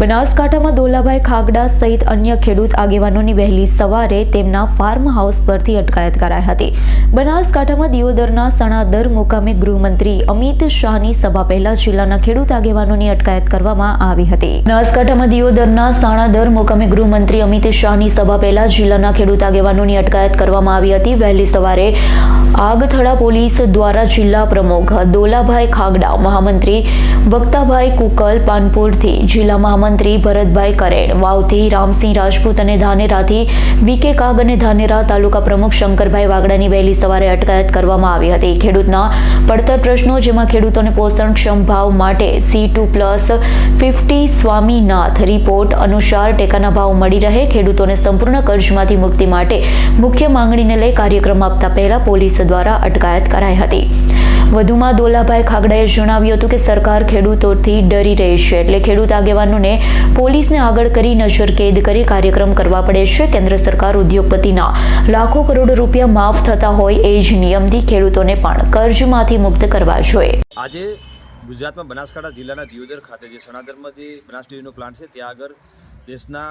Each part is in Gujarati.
બનાસકાંઠામાં દોલાભાઈ ખાગડા સહિત અન્ય ખેડૂત આગેવાનોની વહેલી સવારે તેમના ફાર્મ હાઉસ પરથી અટકાયત કરાઈ હતી. બનાસકાંઠામાં દિયોદરના સણાદર મુકામે ગૃહમંત્રી અમિત શાહની સભા પહેલા જિલ્લાના ખેડૂત આગેવાનોની અટકાયત કરવામાં આવી હતી. બનાસકાંઠામાં દિયોદરના સાણાદર મુકામે ગૃહમંત્રી અમિત શાહની સભા પહેલા જિલ્લાના ખેડૂત આગેવાનોની અટકાયત કરવામાં આવી હતી. વહેલી સવારે આગથળા પોલીસ દ્વારા જિલ્લા પ્રમુખ દોલાભાઈ ખાગડા, મહામંત્રી વક્તાભાઈ કુકલ પાનપુરથી જિલ્લા મહામંત્રી ભરતભાઈ કરેડ વાવથી રામસિંહ રાજપૂત અને ધાનેરાથી વીકે કાગ અને ધાનેરા તાલુકા પ્રમુખ શંકરભાઈ વાગડાની વહેલી સવારે અટકાયત કરવામાં આવી હતી. ખેડૂતના પડતર પ્રશ્નો, જેમાં ખેડૂતોને પોષણક્ષમ ભાવ માટે C two plus fifty Swaminath report અનુસાર ટેકાના ભાવ મળી રહે. ખેડૂતોને સંપૂર્ણ કર્જમાંથી મુક્તિ માટે મુખ્ય માંગણીને લઈ કાર્યક્રમ આપતા પહેલા પોલીસ દ્વારા અટકાયત કરાઈ હતી. વધુમાં દોલાભાઈ ખાગડાએ જણાવ્યું હતું કે સરકાર ખેડૂતોથી ડરી રહી છે એટલે ખેડૂત આગેવાનોને પોલીસને આગળ કરી નજરકેદ કરી કાર્યક્રમ કરવા પડે છે. કેન્દ્ર સરકાર ઉદ્યોગપતિના લાખો કરોડ રૂપિયા માફ થતા હોય એ જ નિયમથી ખેડૂતોને પણ કર્જમાંથી મુક્ત કરવા જોઈએ. આજે ગુજરાતમાં બનાસકાંઠા જિલ્લાના દિયોદર ખાતે જે સણાદરમાં જે બનાસ ડેરીનો પ્લાન્ટ છે, ત્યાં આગળ દેશના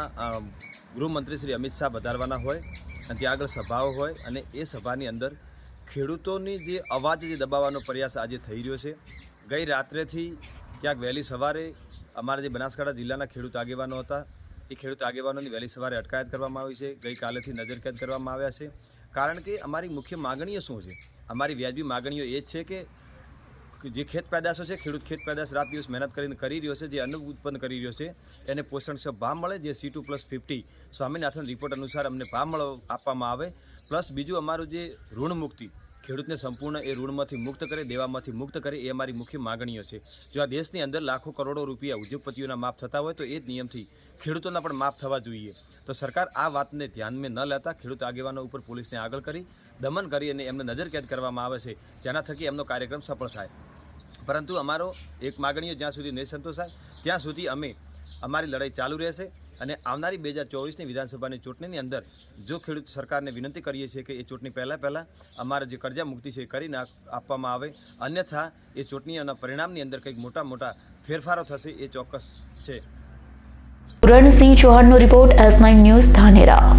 ગૃહમંત્રી શ્રી અમિત શાહ વધારવાના હોય અને ત્યાં આગળ સભાઓ હોય અને એ સભાની અંદર ખેડૂતોની જે અવાજ જે દબાવવાનો પ્રયાસ આજે થઈ રહ્યો છે, ગઈ રાત્રેથી ક્યાંક વહેલી સવારે અમારા જે બનાસકાંઠા જિલ્લાના ખેડૂત આગેવાનો હતા, એ ખેડૂત આગેવાનોની વહેલી સવારે અટકાયત કરવામાં આવી છે ગઈકાલેથી નજરકેદ કરવામાં આવ્યા છે. કારણ કે અમારી મુખ્ય માગણીઓ શું છે? અમારી વ્યાજબી માગણીઓ એ છે કે જે ખેત પેદાશો છે ખેડૂત ખેત પેદાશ રાત દિવસ મહેનત કરીને કરી રહ્યો છે, જે અન્ન ઉત્પન્ન કરી રહ્યો છે, એને પોષણક્ષમ ભાવ મળે, જે C two plus fifty Swaminathan report અનુસાર અમને ભાવ મળો આપવામાં આવે. પ્લસ બીજું અમારું જે ઋણમુક્તિ ખેડૂતને સંપૂર્ણ એ ઋણમાંથી મુક્ત કરે, દેવામાંથી મુક્ત કરે, એ અમારી મુખ્ય માગણીઓ છે. જો આ દેશની અંદર લાખો કરોડો રૂપિયા ઉદ્યોગપતિઓના માફ થતા હોય, તો એ જ નિયમથી ખેડૂતોના પણ માફ થવા જોઈએ. તો સરકાર આ વાતને ધ્યાનમાં ન લેતા ખેડૂત આગેવાનો ઉપર પોલીસને આગળ કરી દમન કરી અને એમને નજરકેદ કરવામાં આવે છે. જેના થકી એમનો કાર્યક્રમ સફળ થાય. પરંતુ અમારો એક માગણીઓ જ્યાં સુધી નહીં સંતોષાય ત્યાં સુધી અમે અમારી લડાઈ ચાલુ રહેશે અને આવનારી બે હજાર ચોવીસની વિધાનસભાની ચૂંટણીની અંદર જો ખેડૂત સરકારને વિનંતી કરીએ છીએ કે એ ચૂંટણી પહેલાં પહેલાં અમારે જે કરજા મુક્તિ છે એ કરીને આપવામાં આવે, અન્યથા એ ચૂંટણીઓના પરિણામની અંદર કંઈક મોટા મોટા ફેરફારો થશે એ ચોક્કસ છે. રણસિંહ ચૌહાણનો રિપોર્ટ એસ ન્યૂઝ ધાનેરા.